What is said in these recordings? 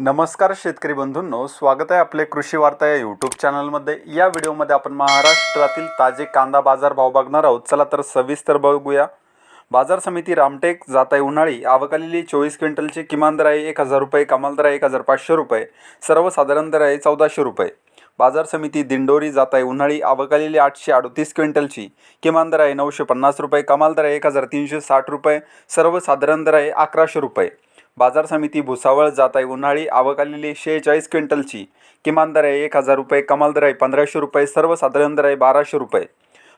नमस्कार शेतकरी बंधूंनो स्वागत आहे आपले कृषी वार्ता या यूट्यूब चॅनलमध्ये या व्हिडिओमध्ये आपण महाराष्ट्रातील ताजे कांदा बाजार भाव बघणार आहोत. चला तर सविस्तर बघूया. बाजार समिती रामटेक जात आहे उन्हाळी आवकालेली चोवीस क्विंटलची किमान दर आहे एक हजार रुपये कमाल दर आहे एक हजार पाचशे रुपये सर्वसाधारण दर आहे चौदाशे रुपये. बाजार समिती दिंडोरी जात आहे उन्हाळी आवकालेली आठशे अडतीस क्विंटलची किमान दर आहे नऊशे पन्नास रुपये कमाल दर आहे एक हजार तीनशे साठ रुपये सर्वसाधारण दर आहे अकराशे रुपये. बाजार समिती भुसावळ जात आहे उन्हाळी आवक आलेली शेहेचाळीस क्विंटलची. किमान दर आहे एक हजार रुपये कमाल दर आहे पंधराशे रुपये सर्वसाधारण दर आहे बाराशे रुपये.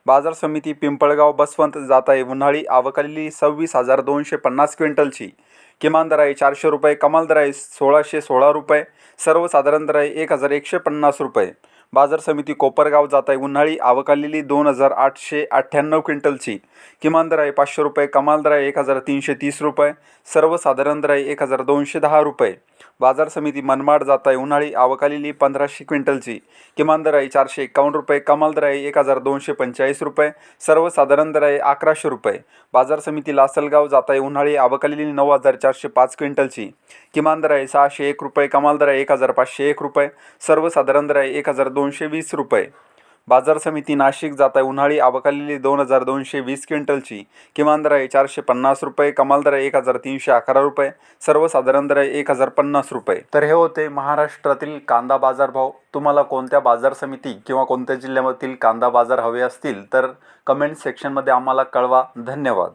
बाजार समिती पिंपळगाव बसवंत जात आहे उन्हाळी आवक आलेली सव्वीस हजार दोनशे पन्नास क्विंटलची. किमान दर आहे चारशे रुपये कमाल दर आहे सोळाशे सोळा रुपये सर्वसाधारण दर आहे एक हजार एकशे पन्नास रुपये. बाजार समिती कोपरगाव जात आहे. उन्हाळी आवक आलेली दोन हजार आठशे अठ्ठ्याण्णव क्विंटलची. किमान दर आहे पाचशे रुपये कमाल दर आहे एक हजार तीनशे तीस रुपये सर्वसाधारण दर आहे एक हजार दोनशे दहा रुपये. बाजार समिती मनमाड जात आहे उन्हाळी आवकलेली पंधराशे क्विंटलची. किमान दर आहे चारशे एकावन्न रुपये कमाल दर आहे एक हजार दोनशे पंचेचाळीस रुपये सर्वसाधारण दर आहे अकराशे रुपये. बाजार समिती लासलगाव जात आहे उन्हाळी आवकलेली नऊ हजार चारशे पाच क्विंटलची. किमान दर आहे सहाशे एक रुपये कमाल दर आहे एक हजार पाचशे एक रुपये सर्वसाधारण दर आहे एक हजार दोनशे वीस रुपये. बाजार समिती नाशिक जात आहे उन्हाळी आवकालेली दोन हजार दोनशे वीस क्विंटलची. किमान दर आहे चारशे पन्नास रुपये कमाल दर आहे एक हजार तीनशे अकरा रुपये सर्वसाधारण दर आहे एक हजार पन्नास रुपये. तर हे होते महाराष्ट्रातील कांदा बाजारभाव. तुम्हाला कोणत्या बाजार समिती किंवा कोणत्या जिल्ह्यामधील कांदा बाजार हवे असतील तर कमेंट सेक्शनमध्ये आम्हाला कळवा. धन्यवाद.